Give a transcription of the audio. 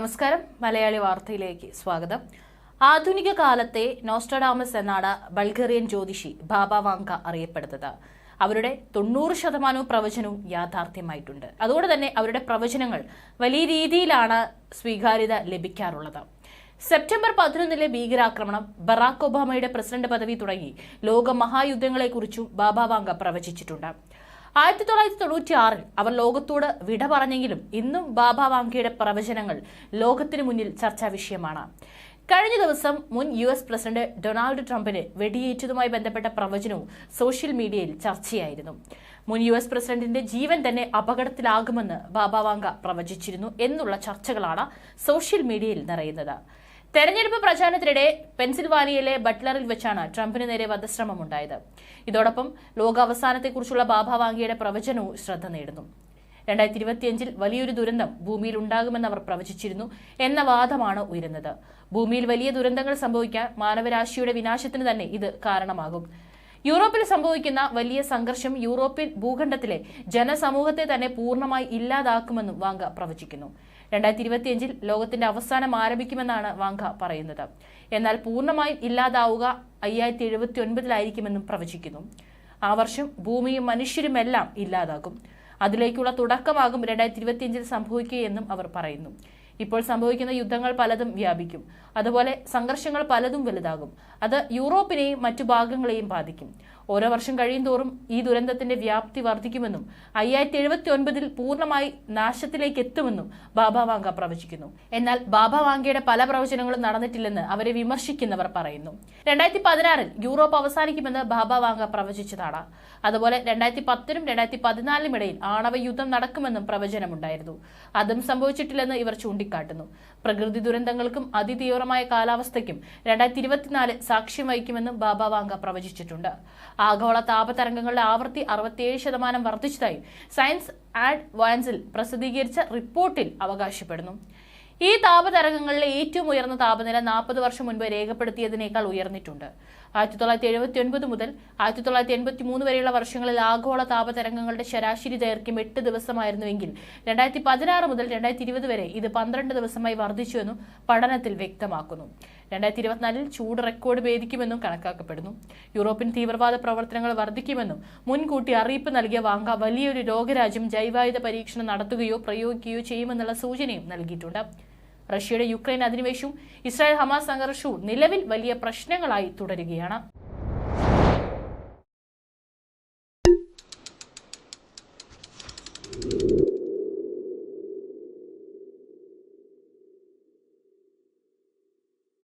നമസ്കാരം. മലയാളി വാർത്തയിലേക്ക് സ്വാഗതം. ആധുനിക കാലത്തെ നോസ്റ്റഡാമസ് എന്നാണ് ബൾഗേറിയൻ ജ്യോതിഷി ബാബ വാങ്ക അറിയപ്പെടുന്നത്. അവരുടെ തൊണ്ണൂറ് ശതമാനവും പ്രവചനവും യാഥാർത്ഥ്യമായിട്ടുണ്ട്. അതുകൊണ്ട് തന്നെ അവരുടെ പ്രവചനങ്ങൾ വലിയ രീതിയിലാണ് സ്വീകാര്യത ലഭിക്കാറുള്ളത്. സെപ്റ്റംബർ പതിനൊന്നിലെ ഭീകരാക്രമണം ബറാക് ഒബാമയുടെ പ്രസിഡന്റ് പദവി തുടങ്ങി. ലോക മഹായുദ്ധങ്ങളെക്കുറിച്ചും ബാബ വാങ്ക പ്രവചിച്ചിട്ടുണ്ട്. ആയിരത്തി തൊള്ളായിരത്തി തൊണ്ണൂറ്റി ആറിൽ അവർ ലോകത്തോട് വിട പറഞ്ഞെങ്കിലും ഇന്നും ബാബ വാങ്കയുടെ പ്രവചനങ്ങൾ ലോകത്തിന് മുന്നിൽ ചർച്ചാ വിഷയമാണ്. കഴിഞ്ഞ ദിവസം മുൻ യു എസ് പ്രസിഡന്റ് ഡൊണാൾഡ് ട്രംപിന് വെടിയേറ്റതുമായി ബന്ധപ്പെട്ട പ്രവചനവും സോഷ്യൽ മീഡിയയിൽ ചർച്ചയായിരുന്നു. മുൻ യു എസ് പ്രസിഡന്റിന്റെ ജീവൻ തന്നെ അപകടത്തിലാകുമെന്ന് ബാബ വാങ്ക പ്രവചിച്ചിരുന്നു എന്നുള്ള ചർച്ചകളാണ് സോഷ്യൽ മീഡിയയിൽ നിറയുന്നത്. തെരഞ്ഞെടുപ്പ് പ്രചാരണത്തിനിടെ പെൻസിൽവാനിയയിലെ ബട്ട്ലറിൽ വെച്ചാണ് ട്രംപിന് നേരെ വധശ്രമം ഉണ്ടായത് ഇതോടൊപ്പം ലോകാവസാനത്തെക്കുറിച്ചുള്ള ബാബ വാങ്കിയുടെ പ്രവചനവും ശ്രദ്ധ നേടുന്നു. രണ്ടായിരത്തി ഇരുപത്തിയഞ്ചിൽ വലിയൊരു ദുരന്തം ഭൂമിയിൽ ഉണ്ടാകുമെന്ന് അവർ പ്രവചിച്ചിരുന്നു എന്ന വാദമാണ് ഉയരുന്നത്. ഭൂമിയിൽ വലിയ ദുരന്തങ്ങൾ സംഭവിക്കാൻ മാനവരാശിയുടെ വിനാശത്തിന് തന്നെ ഇത് കാരണമാകും. യൂറോപ്പിൽ സംഭവിക്കുന്ന വലിയ സംഘർഷം യൂറോപ്യൻ ഭൂഖണ്ഡത്തിലെ ജനസമൂഹത്തെ തന്നെ പൂർണമായി ഇല്ലാതാക്കുമെന്നും വാങ്ക പ്രവചിക്കുന്നു. രണ്ടായിരത്തി ഇരുപത്തിയഞ്ചിൽ ലോകത്തിന്റെ അവസാനം ആരംഭിക്കുമെന്നാണ് വാങ്ക പറയുന്നത്. എന്നാൽ പൂർണമായും ഇല്ലാതാവുക അയ്യായിരത്തി എഴുപത്തി ഒൻപതിലായിരിക്കുമെന്നും പ്രവചിക്കുന്നു. ആ വർഷം ഭൂമിയും മനുഷ്യരുമെല്ലാം ഇല്ലാതാകും. അതിലേക്കുള്ള തുടക്കമാകും രണ്ടായിരത്തി ഇരുപത്തിയഞ്ചിൽ സംഭവിക്കുകയെന്നും അവർ പറയുന്നു. ഇപ്പോൾ സംഭവിക്കുന്ന യുദ്ധങ്ങൾ പലതും വ്യാപിക്കും. അതുപോലെ സംഘർഷങ്ങൾ പലതും വലുതാകും. അത് യൂറോപ്പിനെയും മറ്റു ഭാഗങ്ങളെയും ബാധിക്കും. ഓരോ വർഷം കഴിയും തോറും ഈ ദുരന്തത്തിന്റെ വ്യാപ്തി വർദ്ധിക്കുമെന്നും അയ്യായിരത്തി എഴുപത്തി ഒൻപതിൽ പൂർണമായി നാശത്തിലേക്ക് എത്തുമെന്നും ബാബ വാങ്ക പ്രവചിക്കുന്നു. എന്നാൽ ബാബ വാങ്കയുടെ പല പ്രവചനങ്ങളും നടന്നിട്ടില്ലെന്ന് അവരെ വിമർശിക്കുന്നവർ പറയുന്നു. രണ്ടായിരത്തി പതിനാറിൽ യൂറോപ്പ് അവസാനിക്കുമെന്ന് ബാബ വാങ്ക പ്രവചിച്ചതാണ്. അതുപോലെ രണ്ടായിരത്തി പത്തിനും രണ്ടായിരത്തി പതിനാലിനും ഇടയിൽ ആണവ യുദ്ധം നടക്കുമെന്നും പ്രവചനമുണ്ടായിരുന്നു. അതും സംഭവിച്ചിട്ടില്ലെന്ന് ഇവർ ചൂണ്ടിക്കാട്ടുന്നു. പ്രകൃതി ദുരന്തങ്ങൾക്കും അതിതീവ്രമായ കാലാവസ്ഥയ്ക്കും രണ്ടായിരത്തി ഇരുപത്തിനാല് സാക്ഷ്യം വഹിക്കുമെന്നും ബാബ വാങ്ക പ്രവചിച്ചിട്ടുണ്ട്. ആഗോള താപതരംഗങ്ങളുടെ ആവൃത്തി അറുപത്തിയേഴ് ശതമാനം വർദ്ധിച്ചതായി സയൻസ് ആൻഡ് വയൻസിൽ പ്രസിദ്ധീകരിച്ച റിപ്പോർട്ടിൽ അവകാശപ്പെടുന്നു. ഈ താപതരംഗങ്ങളിലെ ഏറ്റവും ഉയർന്ന താപനില നാൽപ്പത് വർഷം മുൻപ് രേഖപ്പെടുത്തിയതിനേക്കാൾ ഉയർന്നിട്ടുണ്ട്. ആയിരത്തി തൊള്ളായിരത്തി എഴുപത്തി ഒൻപത് മുതൽ ആയിരത്തി തൊള്ളായിരത്തി എൺപത്തി മൂന്ന് വരെയുള്ള വർഷങ്ങളിൽ ആഗോള താപതരംഗങ്ങളുടെ ശരാശരി ദൈർഘ്യം എട്ട് ദിവസമായിരുന്നുവെങ്കിൽ രണ്ടായിരത്തി പതിനാറ് മുതൽ രണ്ടായിരത്തി ഇരുപത് വരെ ഇത് പന്ത്രണ്ട് ദിവസമായി വർദ്ധിച്ചുവെന്നും പഠനത്തിൽ വ്യക്തമാക്കുന്നു. രണ്ടായിരത്തി ഇരുപത്തിനാലിൽ ചൂട് റെക്കോർഡ് ഭേദിക്കുമെന്നും കണക്കാക്കപ്പെടുന്നു. യൂറോപ്യൻ തീവ്രവാദ പ്രവർത്തനങ്ങൾ വർദ്ധിക്കുമെന്നും മുൻകൂട്ടി അറിയിപ്പ് നൽകിയ വാങ്ക വലിയൊരു രോഗരാജ്യം ജൈവായുധ പരീക്ഷണം നടത്തുകയോ പ്രയോഗിക്കുകയോ ചെയ്യുമെന്നുള്ള സൂചനയും നൽകിയിട്ടുണ്ട്. റഷ്യയുടെ യുക്രൈൻ അധിനിവേശവും ഇസ്രായേൽ ഹമാസ് സംഘർഷവും നിലവിൽ വലിയ പ്രശ്നങ്ങളായി തുടരുകയാണ്.